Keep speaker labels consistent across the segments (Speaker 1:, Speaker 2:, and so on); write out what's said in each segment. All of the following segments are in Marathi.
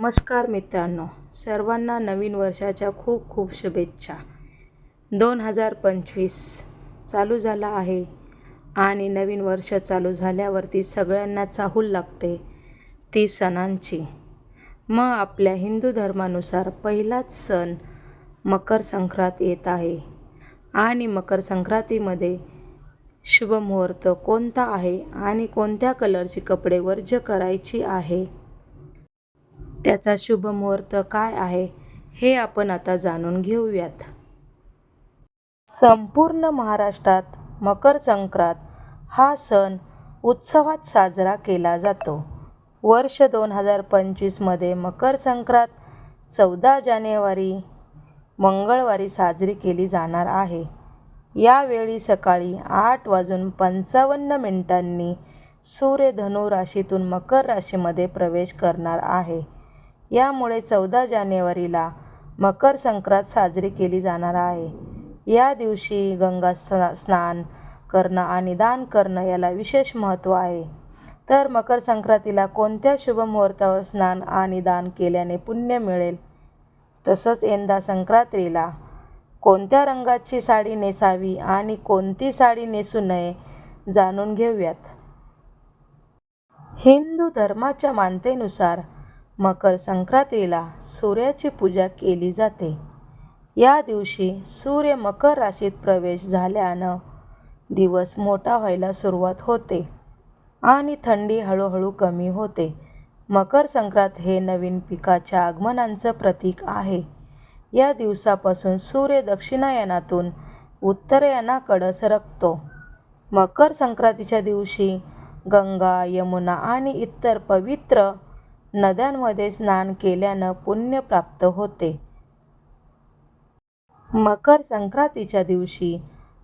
Speaker 1: नमस्कार मित्रांनो सर्वांना नवीन वर्षाच्या खूप खूप शुभेच्छा. दोन हजार पंचवीस चालू झाला आहे आणि नवीन वर्ष चालू झाल्यावरती सगळ्यांना चाहूल लागते ती सणांची. मग आपल्या हिंदू धर्मानुसार पहिलाच सण मकर संक्रांत येत आहे आणि मकर संक्रांतीमध्ये शुभमुहूर्त कोणता आहे आणि कोणत्या कलरची कपडे वर्ज्य करायची आहे? त्याचा शुभ मुहूर्त काय आहे हे आपण आता जाणून घेऊयात. संपूर्ण महाराष्ट्रात मकर संक्रांत हा सण उत्सवात साजरा केला जातो. वर्ष दोन हजार पंचवीसमध्ये मकर संक्रांत चौदा जानेवारी मंगळवारी साजरी केली जाणार आहे. यावेळी सकाळी आठ वाजून पंचावन्न मिनिटांनी सूर्य धनु राशीतून मकर राशीमध्ये प्रवेश करणार आहे. यामुळे चौदा जानेवारीला मकर संक्रांत साजरी केली जाणार आहे. या दिवशी गंगा स्ना स्नान करणं आणि दान करणं याला विशेष महत्त्व आहे. तर मकर संक्रांतीला कोणत्या शुभ मुहूर्तावर स्नान आणि दान केल्याने पुण्य मिळेल? तसंच यंदा संक्रांतीला कोणत्या रंगाची साडी नेसावी आणि कोणती साडी नेसू नये जाणून घेऊयात. हिंदू धर्माच्या मानतेनुसार मकर संक्रांतीला सूर्याची पूजा केली जाते. या दिवशी सूर्य मकर राशीत प्रवेश झाल्यानं दिवस मोठा व्हायला सुरुवात होते आणि थंडी हळूहळू कमी होते. मकर संक्रांत हे नवीन पिकाच्या आगमनांचं प्रतीक आहे. या दिवसापासून सूर्य दक्षिणायनातून उत्तरायणाकडं सरकतो मकर संक्रांतीच्या दिवशी गंगा यमुना आणि इतर पवित्र नद्यांमध्ये स्नान केल्यानं पुण्य प्राप्त होते. मकर संक्रांतीच्या दिवशी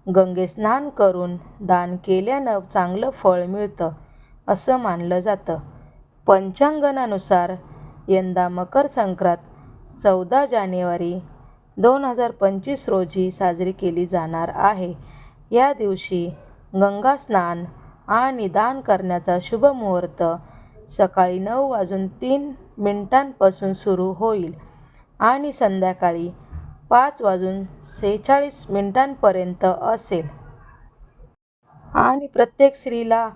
Speaker 1: गंगे स्नान करून दान केल्यानं चांगलं फळ मिळतं असं मानलं जातं. पंचांगणानुसार यंदा मकर संक्रांत चौदा जानेवारी दोन हजार पंचवीस रोजी साजरी केली जाणार आहे. या दिवशी गंगा स्नान आणि दान करण्याचा शुभ मुहूर्त सकाळी नऊ वाजून तीन मिनिटांपासून सुरू होईल आणि संध्याकाळी पाच वाजून सेहेचाळीस मिनिटांपर्यंत असेल. आणि प्रत्येक स्त्रीला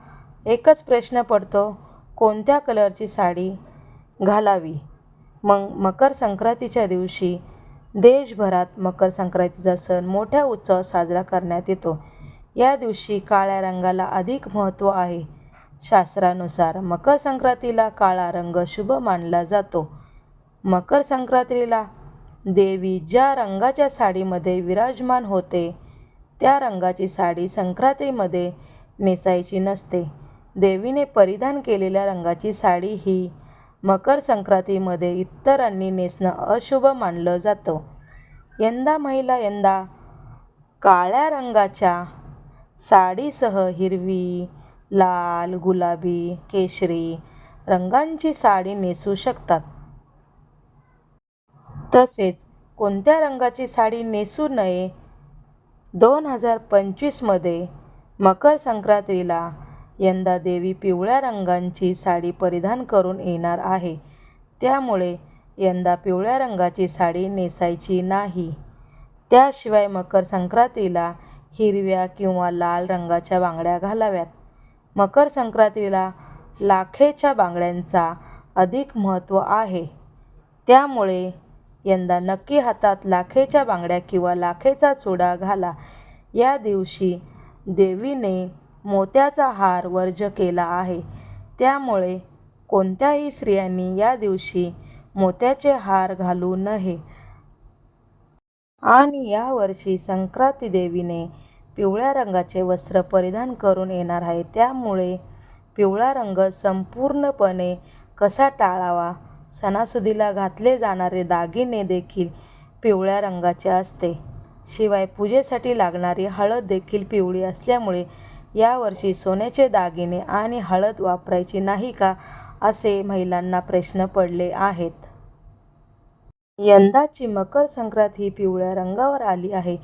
Speaker 1: एकच प्रश्न पडतो कोणत्या कलरची साडी घालावी? मग मकर संक्रांतीच्या दिवशी देशभरात मकर संक्रांतीचा सण मोठ्या उत्सवात साजरा करण्यात येतो. या दिवशी काळ्या रंगाला अधिक महत्त्व आहे. शास्त्रानुसार मकर संक्रांतीला काळा रंग शुभ मानला जातो. मकर संक्रांतीला देवी ज्या रंगाच्या साडीमध्ये विराजमान होते त्या रंगाची साडी संक्रांतीमध्ये नेसायची नसते. देवीने परिधान केलेल्या रंगाची साडी ही मकर संक्रांतीमध्ये इतरांनी नेसणं अशुभ मानलं जातं. यंदा महिला यंदा काळ्या रंगाच्या साडीसह हिरवी लाल गुलाबी केशरी रंगांची साडी नेसू शकतात. तसेच कोणत्या रंगाची साडी नेसू नये? दोन हजार पंचवीसमध्ये मकर संक्रांतीला यंदा देवी पिवळ्या रंगांची साडी परिधान करून येणार आहे. त्यामुळे यंदा पिवळ्या रंगाची साडी नेसायची नाही. त्याशिवाय मकर संक्रांतीला हिरव्या किंवा लाल रंगाच्या बांगड्या घालाव्यात. मकर संक्रांतीला लाखेच्या बांगड्यांचा अधिक महत्त्व आहे. त्यामुळे यंदा नक्की हातात लाखेच्या बांगड्या किंवा लाखेचा चुडा घाला. या दिवशी देवीने मोत्याचा हार वर्ज केला आहे. त्यामुळे कोणत्याही स्त्रियांनी या दिवशी मोत्याचे हार घालू नये. आणि यावर्षी संक्रांती देवीने पिवळ्या रंगाचे वस्त्र परिधान करून येणार आहे. त्यामुळे पिवळा रंग संपूर्णपणे कसा टाळावा? सणासुदीला घातले जाणारे दागिने देखील पिवळ्या रंगाचे असते. शिवाय पूजेसाठी लागणारी हळद देखील पिवळी असल्यामुळे यावर्षी सोन्याचे दागिने आणि हळद वापरायची नाही का? असे महिलांना प्रश्न पडले आहेत. यंदाची मकर संक्रांत ही पिवळ्या रंगावर आली आहे.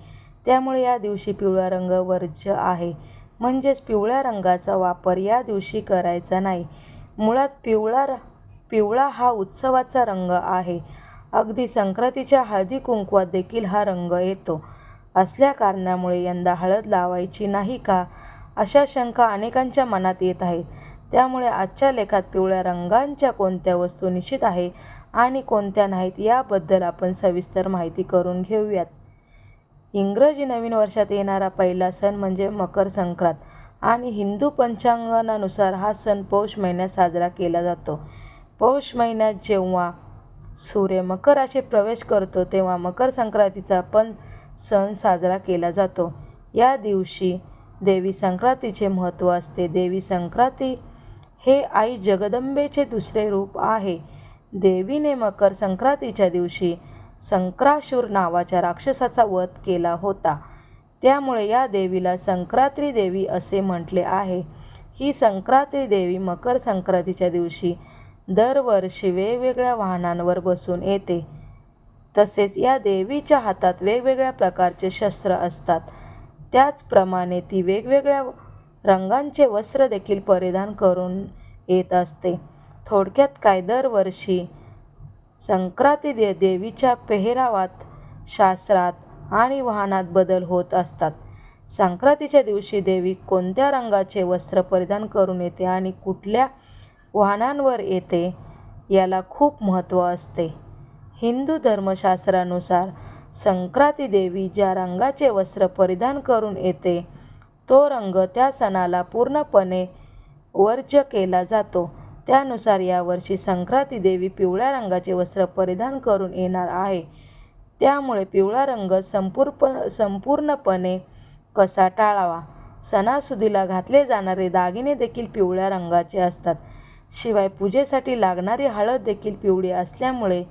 Speaker 1: त्यामुळे या दिवशी पिवळा रंग वर्ज्य आहे. म्हणजेच पिवळ्या रंगाचा वापर या दिवशी करायचा नाही. मुळात पिवळा पिवळा हा उत्सवाचा रंग आहे. अगदी संक्रांतीच्या हळदी कुंकवात देखील हा रंग येतो. असल्या कारणामुळे यंदा हळद लावायची नाही का? अशा शंका अनेकांच्या मनात येत आहेत. त्यामुळे आजच्या लेखात पिवळ्या रंगांच्या कोणत्या वस्तू निश्चित आहे आणि कोणत्या नाहीत याबद्दल आपण सविस्तर माहिती करून घेऊयात. इंग्रजी नवीन वर्षात येणारा पहिला सण म्हणजे मकर संक्रांत. आणि हिंदू पंचांगानुसार हा सण पौष महिन्यात साजरा केला जातो. पौष महिन्यात जेव्हा सूर्य मकर राशीत प्रवेश करतो तेव्हा मकर संक्रांतीचा पण सण साजरा केला जातो. या दिवशी देवी संक्रांतीचे महत्त्व असते. देवी संक्रांती हे आई जगदंबेचे दुसरे रूप आहे. देवीने मकर संक्रांतीच्या दिवशी संक्राशूर नावाच्या राक्षसाचा वध केला होता. त्यामुळे या देवीला संक्रांत्री देवी असे म्हटले आहे. ही संक्रांती देवी मकर संक्रांतीच्या दिवशी दरवर्षी वेगवेगळ्या वाहनांवर बसून येते. तसेच या देवीच्या हातात वेगवेगळ्या प्रकारचे शस्त्र असतात. त्याचप्रमाणे ती वेगवेगळ्या रंगांचे वस्त्र देखील परिधान करून येत असते. थोडक्यात काय दरवर्षी संक्रांती दे देवीच्या पेहरावात शास्त्रात आणि वाहनात बदल होत असतात. संक्रांतीच्या दिवशी देवी कोणत्या रंगाचे वस्त्र परिधान करून येते आणि कुठल्या वाहनांवर येते याला खूप महत्त्व असते. हिंदू धर्मशास्त्रानुसार संक्रांती देवी ज्या रंगाचे वस्त्र परिधान करून येते तो रंग त्या सणाला पूर्णपणे वर्ज्य केला जातो. त्यानुसार यावर्षी संक्रांती देवी पिवळ्या रंगाचे वस्त्र परिधान करून येणार आहे. त्यामुळे पिवळा रंग संपूर्ण संपूर्णपणे कसा टाळावा? सणासुदीला घातले जाणारे दागिने देखील पिवळ्या रंगाचे असतात. शिवाय पूजेसाठी लागणारी हळद देखील पिवळी असल्यामुळे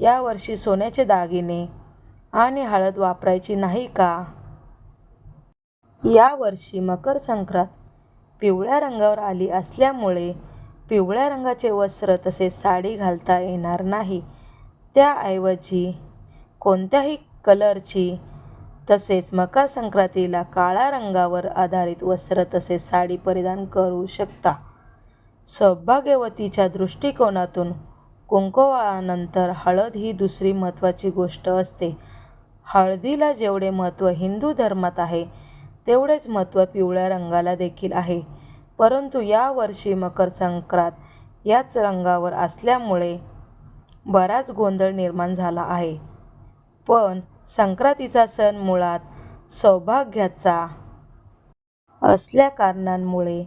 Speaker 1: यावर्षी सोन्याचे दागिने आणि हळद वापरायची नाही का? यावर्षी मकर संक्रांत पिवळ्या रंगावर आली असल्यामुळे पिवळ्या रंगाचे वस्त्र तसेच साडी घालता येणार नाही. त्याऐवजी कोणत्याही कलरची तसेच मकर संक्रांतीला काळ्या रंगावर आधारित वस्त्र तसेच साडी परिधान करू शकता. सौभाग्यवतीच्या दृष्टिकोनातून कुंकवानंतर हळद ही दुसरी महत्त्वाची गोष्ट असते. हळदीला जेवढे महत्त्व हिंदू धर्मात आहे तेवढेच महत्त्व पिवळ्या रंगाला देखील आहे. परंतु यावर्षी मकर संक्रांत याच रंगावर असल्यामुळे बराच गोंधळ निर्माण झाला आहे. पण संक्रांतीचा सण मुळात सौभाग्याचा असल्या कारणांमुळे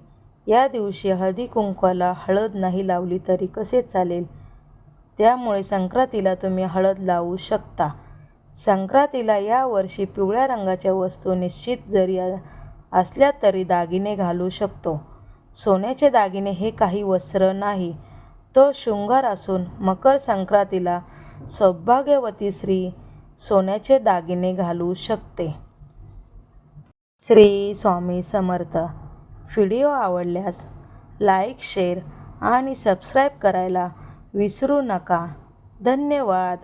Speaker 1: या दिवशी हळदी कुंकवाला हळद नाही लावली तरी कसे चालेल? त्यामुळे संक्रांतीला तुम्ही हळद लावू शकता. संक्रांतीला यावर्षी पिवळ्या रंगाच्या वस्तू निश्चित जरी असल्या तरी दागिने घालू शकतो. सोन्याचे दागिने हे काही वस्त्र नाही. तो शृंगार असून मकर संक्रांतीला सौभाग्यवती स्त्री सोन्याचे दागिने घालू शकते. श्री स्वामी समर्थ. व्हिडिओ आवडल्यास लाईक शेअर आणि सबस्क्राईब करायला विसरू नका. धन्यवाद.